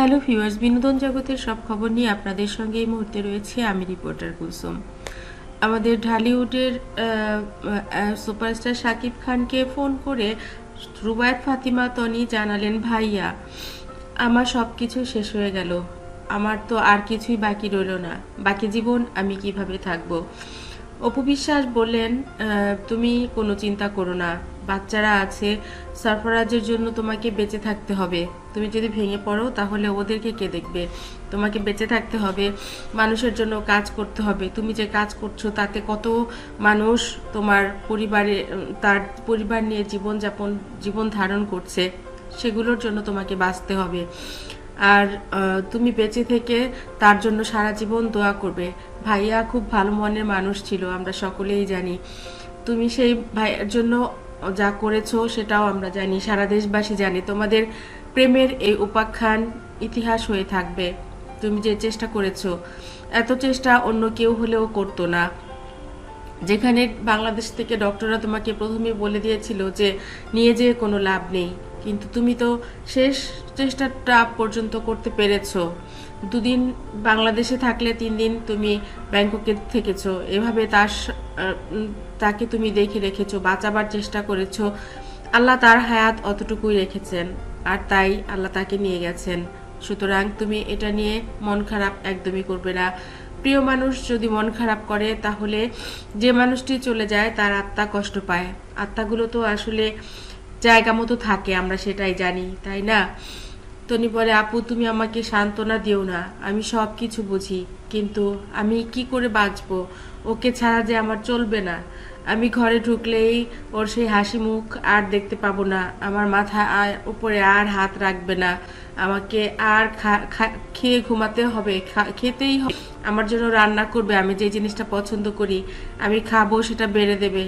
Hello viewers, বিনোদন জগতের সব খবর নিয়ে আপনাদের সঙ্গে এই মুহূর্তে রয়েছে আমি রিপোর্টার কুলসুম। আমাদের ঢালিউডের সুপারস্টার শাকিব খানকে ফোন করে রুবায়ত ফাতিমা তনি জানালেন, ভাইয়া, আমার সব কিছু শেষ হয়ে গেল। আমার তো আর কিছুই বাকি রইল না। বাকি জীবন আমি কীভাবে থাকব? অপু বিশ্বাস বললেন তুমি কোনো চিন্তা করো না। বাচ্চারা আছে, সরফরাজের জন্য তোমাকে বেঁচে থাকতে হবে। তুমি যদি ভেঙে পড়ো, তাহলে ওদেরকে কে দেখবে? তোমাকে বেঁচে থাকতে হবে, মানুষের জন্য কাজ করতে হবে। তুমি যে কাজ করছ, তাতে কত মানুষ তোমার পরিবারে, তার পরিবার নিয়ে জীবনযাপন, জীবন ধারণ করছে, সেগুলোর জন্য তোমাকে বাঁচতে হবে। আর তুমি বেঁচে থেকে তার জন্য সারা জীবন দোয়া করবে। ভাইয়া খুব ভালো মনের মানুষ ছিল, আমরা সকলেই জানি। তুমি সেই ভাইয়ের জন্য যা করেছ সেটাও আমরা জানি, সারা দেশবাসী জানি। তোমাদের প্রেমের এই উপাখ্যান ইতিহাস হয়ে থাকবে। তুমি যে চেষ্টা করেছ, এত চেষ্টা অন্য কেউ হলেও করতো না। যেখানে বাংলাদেশ থেকে ডক্টররা তোমাকে প্রথমে বলে দিয়েছিল যে, নিয়ে যেয়ে কোনো লাভ নেই। কিন্তু তুমি তো শেষ চেষ্টাটা পর্যন্ত করতে পেরেছ। দুদিন বাংলাদেশে থাকলে তিন দিন তুমি ব্যাংককে থেকেছো। এভাবে তার তাকে তুমি দেখে রেখেছো, বাঁচাবার চেষ্টা করেছ। আল্লাহ তার হায়াত অতটুকুই রেখেছেন, আর তাই আল্লাহ তাকে নিয়ে গেছেন। সুতরাং তুমি এটা নিয়ে মন খারাপ একদমই করবে না। প্রিয় মানুষ, যদি মন খারাপ করে, তাহলে যে মানুষটি চলে যায়, তার আত্মা কষ্ট পায়। আত্মাগুলো তো আসলে জায়গা মতো থাকে, আমরা সেটাই জানি, তাই না? তনি বলে, আপু, তুমি আমাকে সান্ত্বনা দিও না, আমি সব কিছু বুঝি, কিন্তু আমি কি করে বাঁচবো? ওকে ছাড়া যে আমার চলবে না। আমি ঘরে ঢুকলেই ওর সেই হাসি মুখ আর দেখতে পাবো না, আমার মাথা আর উপরে আর হাত রাখবে না। আমাকে আর খেয়ে ঘুমাতে হবে খেতেই হবে। আমার জন্য রান্না করবে, আমি যে জিনিসটা পছন্দ করি, আমি খাব, সেটা বেড়ে দেবে।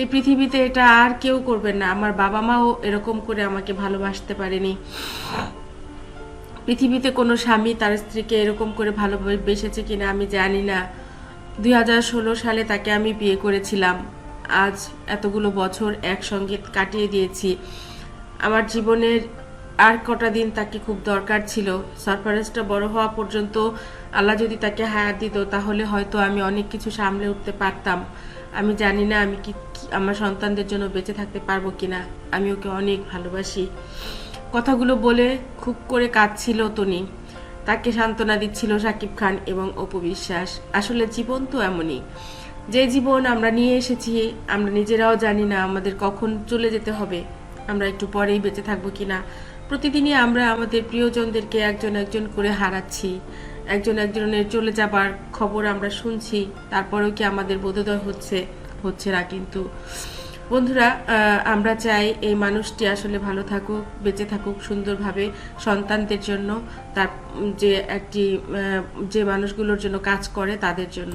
এই পৃথিবীতে এটা আর কেউ করবে না। আমার বাবা মাও এরকম করে আমাকে ভালোবাসতে পারেনি। পৃথিবীতে কোনো স্বামী তার স্ত্রীকে এরকম করে ভালোবেসেছে কিনা আমি জানি না। দুই হাজার ষোলো সালে তাকে আমি বিয়ে করেছিলাম। আজ এতগুলো বছর একসঙ্গে কাটিয়ে দিয়েছি। আমার জীবনের আর কটা দিন তাকে খুব দরকার ছিল। সারপ্রাইজটা বড় হওয়া পর্যন্ত আল্লাহ যদি তাকে হায়াত দিত, তাহলে হয়তো আমি অনেক কিছু সামলে উঠতে পারতাম। আমি জানি না আমি কি, কি- আমার সন্তানদের জন্য বেঁচে থাকতে পারব কিনা। আমি ওকে অনেক ভালোবাসি। কথাগুলো বলে খুব করে কাঁদছিল তনি। তাকে সান্ত্বনা দিচ্ছিল সাকিব খান এবং অপু বিশ্বাস। আসলে জীবন তো এমনই। যে জীবন আমরা নিয়ে এসেছি, আমরা নিজেরাও জানি না আমাদের কখন চলে যেতে হবে। আমরা একটু পরেই বেঁচে থাকব কিনা। প্রতিদিনই আমরা আমাদের প্রিয়জনদেরকে একজন একজন করে হারাচ্ছি। একজন একজনের চলে যাবার খবর আমরা শুনছি, তারপরেও কি আমাদের বোধোদয় হচ্ছে হচ্ছে না কিন্তু। বন্ধুরা আমরা চাই এই মানুষটি আসলে ভালো থাকুক, বেঁচে থাকুক সুন্দরভাবে সন্তানদের জন্য, তার, যে একটি যে মানুষগুলোর জন্য কাজ করে তাদের জন্য।